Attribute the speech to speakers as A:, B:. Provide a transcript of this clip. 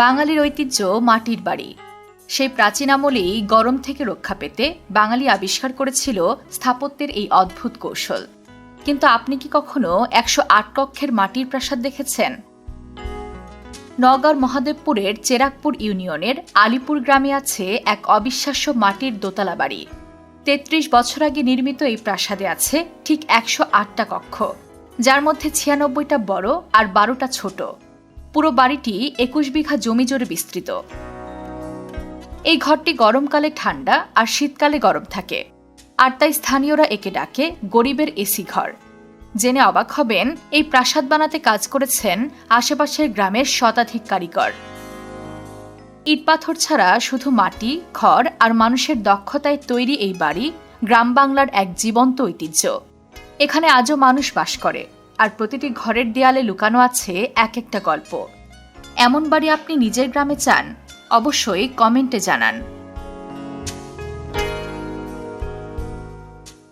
A: বাঙালির ঐতিহ্য মাটির বাড়ি। সেই প্রাচীন আমলেই গরম থেকে রক্ষা পেতে বাঙালি আবিষ্কার করেছিল স্থাপত্যের এই অদ্ভুত কৌশল। কিন্তু আপনি কি কখনো একশো আট কক্ষের মাটির প্রাসাদ দেখেছেন? নওগাঁর মহাদেবপুরের চেরাকপুর ইউনিয়নের আলিপুর গ্রামে আছে এক অবিশ্বাস্য মাটির দোতলা বাড়ি। তেত্রিশ বছর আগে নির্মিত এই প্রাসাদে আছে ঠিক একশো আটটা কক্ষ, যার মধ্যে ছিয়ানব্বইটা বড় আর বারোটা ছোট। পুরো বাড়িটি একুশ বিঘা জমি জুড়ে বিস্তৃত। এই ঘরটি গরমকালে ঠান্ডা আর শীতকালে গরম থাকে। আর তাই স্থানীয়রা একে ডাকে গরিবের এসি ঘর। জেনে অবাক হবেন, এই প্রাসাদ বানাতে কাজ করেছেন আশেপাশের গ্রামের শতাধিক কারিগর। ইটপাথর ছাড়া শুধু মাটি খড় আর মানুষের দক্ষতায় তৈরি এই বাড়ি গ্রাম বাংলার এক জীবন্ত ঐতিহ্য। এখানে আজও মানুষ বাস করে। আর প্রতিটি ঘরের দেয়ালে লুকানো আছে এক একটা গল্প। এমন বাড়ি আপনি নিজের গ্রামে চান, অবশ্যই কমেন্টে জানান।